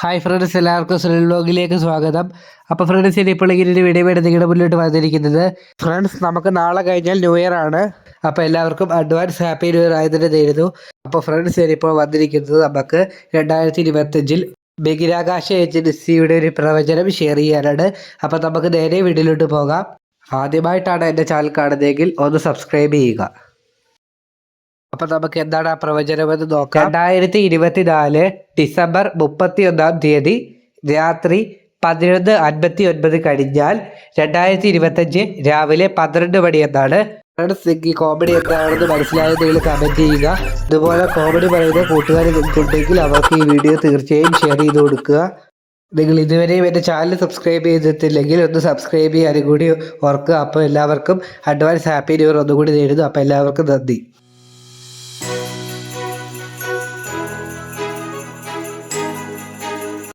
Hi friends എല്ലാവർക്കും സുനിൽ വ്ലോഗിലേക്ക് സ്വാഗതം. അപ്പോൾ ഫ്രണ്ട്സ് ഇപ്പോൾ ഇങ്ങനെ ഒരു വീഡിയോ വേണ്ടി നിങ്ങളുടെ മുന്നിലോട്ട് വന്നിരിക്കുന്നത്. ഫ്രണ്ട്സ് നമുക്ക് നാളെ കഴിഞ്ഞാൽ ന്യൂ ഇയർ ആണ്. അപ്പോൾ എല്ലാവർക്കും അഡ്വാൻസ് ഹാപ്പി ന്യൂ ഇയർ ആയതിന് നേരുന്നു. അപ്പോൾ ഫ്രണ്ട്സ് ഇപ്പോൾ വന്നിരിക്കുന്നത് നമുക്ക് രണ്ടായിരത്തി ഇരുപത്തഞ്ചിൽ ബഹിരാകാശ ഏജൻസിയുടെ ഒരു പ്രവചനം ഷെയർ ചെയ്യാനാണ്. അപ്പോൾ നമുക്ക് നേരെ വീഡിയോയിലോട്ട് പോകാം. ആദ്യമായിട്ടാണ് എന്റെ ചാനൽ കാണുന്നതെങ്കിൽ ഒന്ന് സബ്സ്ക്രൈബ് ചെയ്യുക. അപ്പൊ നമുക്ക് എന്താണ് ആ പ്രവചനം എന്ന് നോക്കാം. രണ്ടായിരത്തി ഇരുപത്തിനാല് ഡിസംബർ മുപ്പത്തി ഒന്നാം തീയതി രാത്രി പതിനൊന്ന് അൻപത്തി ഒൻപത് കഴിഞ്ഞാൽ രണ്ടായിരത്തി ഇരുപത്തഞ്ച് രാവിലെ പന്ത്രണ്ട് മണി എന്നാണ്. സിംഗ് ഈ കോമഡി എന്താണെന്ന് മനസ്സിലായത് നിങ്ങൾ കമന്റ് ചെയ്യുക. ഇതുപോലെ കോമഡി പറയുന്ന കൂട്ടുകാർ നിങ്ങൾക്കുണ്ടെങ്കിൽ അവർക്ക് ഈ വീഡിയോ തീർച്ചയായും ഷെയർ ചെയ്ത് കൊടുക്കുക. നിങ്ങൾ ഇതുവരെയും എന്റെ ചാനൽ സബ്സ്ക്രൈബ് ചെയ്തിട്ടില്ലെങ്കിൽ ഒന്ന് സബ്സ്ക്രൈബ് ചെയ്യാനും കൂടി ഓർക്കുക. അപ്പോൾ എല്ലാവർക്കും അഡ്വാൻസ് ഹാപ്പി ന്യൂ ഇയർ ഒന്നുകൂടി നേരുന്നു. അപ്പോൾ എല്ലാവർക്കും നന്ദി.